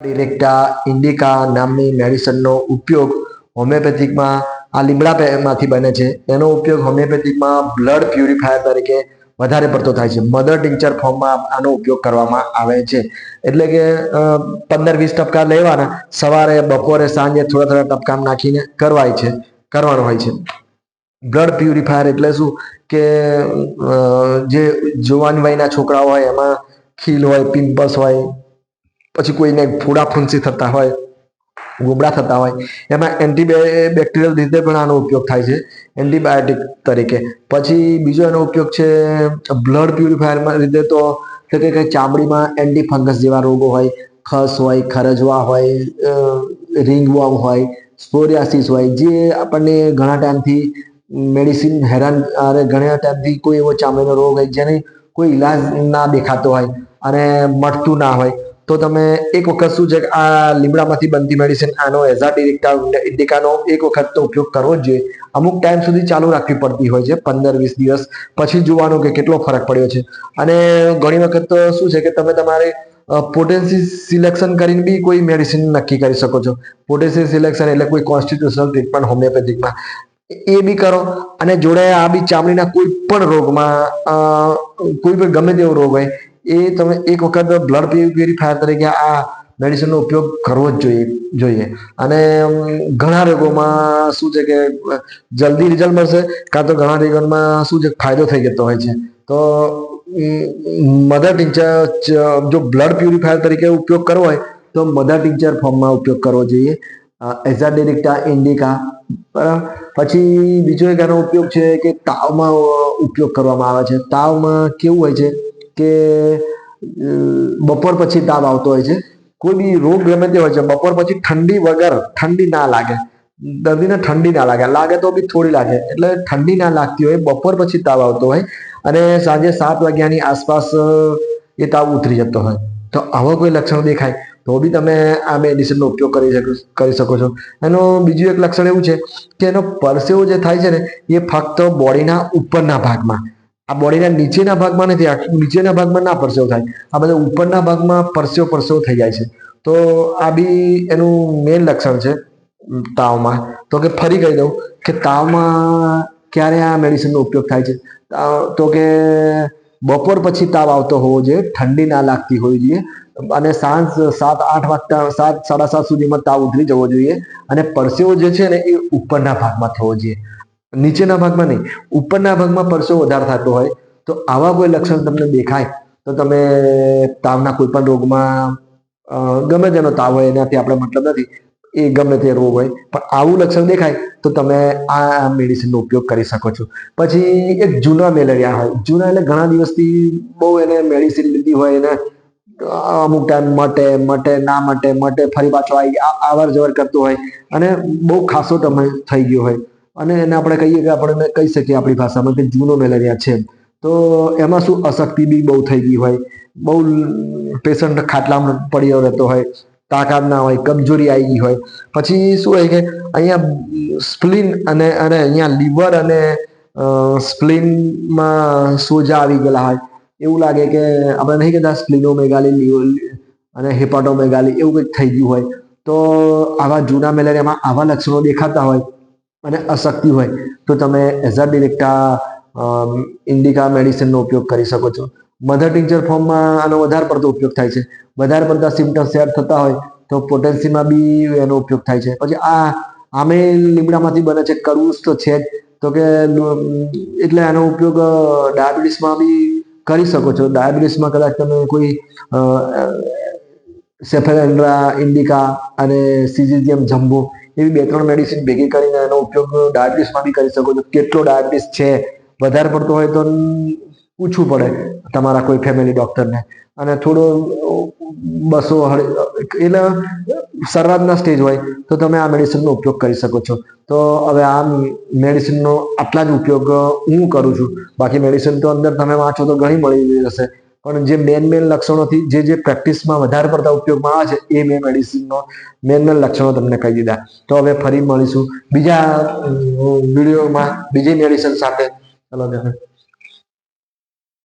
ડિરેક્ટા ઇન્ડિકા નામની મેડિસનનો ઉપયોગ હોમિયોપેથિકમાં આ લીમડામાંથી બને છે. એનો ઉપયોગ હોમિયોપેથિકમાં બ્લડ પ્યુરિફાયર તરીકે વધારે પડતો થાય છે. મધર ટિંચર ફોર્મમાં આનો ઉપયોગ કરવામાં આવે છે. એટલે કે પંદર વીસ ટપકા લેવાના, સવારે, બપોરે, સાંજે થોડા થોડા ટપકા નાખીને કરવાય છે, કરવાનો હોય છે. બ્લડ પ્યુરિફાયર એટલે શું? કે જે જુવાન વયના છોકરાઓ હોય, એમાં ખીલ હોય પિમ્પલ્સ હોય પછી કોઈને ફૂડા ફૂંસી થતા હોય, ગોબડા થતા હોય, એમાં એન્ટીબેક્ટેરિયલ રીતે પણ આનો ઉપયોગ થાય છે, એન્ટીબાયોટિક તરીકે. પછી બીજો એનો ઉપયોગ છે, બ્લડ પ્યુરિફાયરમાં રીતે તો કે કંઈ ચામડીમાં એન્ટી ફંગસ જેવા રોગો હોય, ખસ હોય, ખરજવા હોય રિંગવોર્મ હોય, સ્પોરિયાસિસ હોય, જે આપણને ઘણા ટાઈમથી મેડિસિન હેરાન, અરે ઘણા ટાઈમથી કોઈ એવો ચામડીનો રોગ હોય જેને કોઈ ઈલાજ ના દેખાતો હોય, અને મટતું ના હોય તો તમે એક વખત શું છે કે આ લીમડામાંથી બનતી મેડિસિન આનો એઝાટી ઇન્ડિકાનો એક વખત તો ઉપયોગ કરવો જોઈએ. અમુક ટાઈમ સુધી ચાલુ રાખવી પડતી હોય છે, પંદર, વીસ દિવસ પછી જોવાનું કે કેટલો ફરક પડ્યો છે. અને ઘણી વખત તો શું છે કે તમે તમારે પોટેન્સી સિલેક્શન કરીને બી કોઈ મેડિસિન નક્કી કરી શકો છો. પોટેન્સી સિલેક્શન એટલે કોઈ કોન્સ્ટિટ્યુશનલ ટ્રીટમેન્ટ હોમિયોપેથિકમાં એ બી કરો. અને જોડે આ બી ચામડીના કોઈ પણ રોગમાં કોઈ પણ ગમે તેવો રોગ હોય એ તમે એક વખત બ્લડ પ્યુરિફાયર તરીકે આ મેડિસિનનો ઉપયોગ કરવો જ જોઈએ જોઈએ. અને ઘણા રોગોમાં શું છે કે, જલ્દી રિઝલ્ટ મળશે, કાં તો ઘણા રોગોમાં શું છે, ફાયદો થઈ જતો હોય છે. તો મધર ટિંચર જો બ્લડ પ્યુરિફાયર તરીકે ઉપયોગ કરવો હોય, તો મધર ટિંચર ફોર્મમાં ઉપયોગ કરવો જોઈએ. એઝાડિરેક્ટા ઇન્ડિકા બરાબર? પછી બીજો એક એનો ઉપયોગ છે કે તાવમાં ઉપયોગ કરવામાં આવે છે. તાવમાં કેવું હોય છે? કે બપોર પછી તાવ આવતો હોય છે. કોઈ બી રોગ ગમે તે હોય છે, બપોર પછી ઠંડી વગર ઠંડી ના લાગે. દર્દીને ઠંડી ના લાગે. લાગે તો બી થોડી લાગે, એટલે ઠંડી ના લાગતી હોય, બપોર પછી તાવ આવતો હોય અને સાંજે સાત વાગ્યાની આસપાસ એ તાવ ઉતરી જતો હોય. તો આવા કોઈ લક્ષણો દેખાય, તો બી તમે આ મેડિસિનનો ઉપયોગ કરી શકો કરી શકો છો. એનો બીજું એક લક્ષણ એવું છે કે એનો પરસેવો જે થાય છે ને, એ ફક્ત બોડીના ઉપરના ભાગમાં. આ બોડીના નીચેના ભાગમાં નથી, આખું નીચેના ભાગમાં ના પરસેવો થાય. આ બધા ઉપરના ભાગમાં પરસેવો પરસેવો થઈ જાય છે. તો આ બી એનું મેઇન લક્ષણ છે તાવમાં. તો કે ફરી કહી દઉં કે તાવમાં ક્યારે આ મેડિસિનનો ઉપયોગ થાય છે? તો કે બપોર પછી તાવ આવતો હોવો જોઈએ, ઠંડી ના લાગતી હોવી જોઈએ અને સાંજ સાત આઠ વાગતા, સાત, સાડા સાત સુધીમાં તાવ ઉતરી જવો જોઈએ અને પરસેવો જે છે ને એ ઉપરના ભાગમાં થવો જોઈએ. નીચેના ભાગમાં નહીં, ઉપરના ભાગમાં પરસો વધારે થતો હોય, તો આવા કોઈ લક્ષણ તમને દેખાય, તો તમે તાવના કોઈ પણ રોગમાં ગમે તેનો તાવ હોય, એનાથી આપણે મતલબ નથી, એ ગમે તે રોગ હોય, પણ આવું લક્ષણ દેખાય, તો તમે આ મેડિસિનનો ઉપયોગ કરી શકો છો. પછી એક જૂના મેલેરિયા હોય, જૂના એટલે ઘણા દિવસથી બહુ એને મેડિસિન લીધી હોય, એને અમુક ટાઈમ મટે મટે, ના મટે મટે, ફરી પાછો આવી આવર જવર કરતો હોય, અને બહુ ખાસો તમે થઈ ગયો હોય અને એને આપણે કહીએ કે આપણે કહી શકીએ આપણી ભાષામાં કે જૂનો મેલેરિયા છે તો એમાં શું અશક્તિ બી બહુ થઈ ગઈ હોય, બહુ પેશન્ટ ખાટલામાં પડ્યો રહેતો હોય, તાકાત ના હોય, કમજોરી આવી ગઈ હોય. પછી શું હોય કે અહીંયા સ્પ્લિન અને અને અહીંયા લીવર અને સ્પ્લિનમાં સોજા આવી ગયેલા હોય. એવું લાગે કે આપણે નહીં કહેતા સ્પ્લિનોમેગાલી અને હેપાટોમેગાલી એવું કંઈક થઈ ગયું હોય. તો આવા જૂના મેલેરિયામાં આવા લક્ષણો દેખાતા હોય. અને અશક્તિ હોય તો તમે એઝાડિરેક્ટા ઇન્ડિકા મેડિસિનનો ઉપયોગ કરી શકો છો. મધર ટિંચર ફોર્મમાં આનો વધારે પડતો ઉપયોગ થાય છે. વધારે પડતા સિમ્ટમ્સ શેર થતા હોય તો પોટેન્સીમાં બી એનો ઉપયોગ થાય છે. પછી આ આમે લીમડામાંથી બને છે કરવું તો છે જ. તો કે એટલે આનો ઉપયોગ ડાયાબિટીસમાં બી કરી શકો છો. ડાયાબિટીસમાં કદાચ તમે કોઈ અ, સેફેલેન્ડ્રા ઇન્ડિકા અને સિઝિઝિયમ જમ્બો એવી બે ત્રણ મેડિસિન ભેગી કરીને એનો ઉપયોગ ડાયાબિટીસમાં બી કરી શકો છો. કેટલો ડાયાબિટીસ છે, વધારે પડતો હોય તો પૂછવું પડે તમારા કોઈ ફેમિલી ડોક્ટરને અને થોડો, બસો એટલે શરૂઆતના સ્ટેજ હોય તો તમે આ મેડિસિનનો ઉપયોગ કરી શકો છો. તો હવે આ મેડિસિનનો આટલા જ ઉપયોગ હું કરું છું. બાકી મેડિસિન તો અંદર તમે વાંચો તો ઘણી મળી જશે. પણ જે મેન મેન લક્ષણોથી જે જે પ્રેક્ટિસમાં વધારે પડતા ઉપયોગમાં આવે છે, એ મેં મેડિસિનનો મેન મેન લક્ષણો તમને કહી દીધા. તો હવે ફરી મળીશું. બીજા વિડીયોમાં બીજી મેડિસિન સાથે. ચલો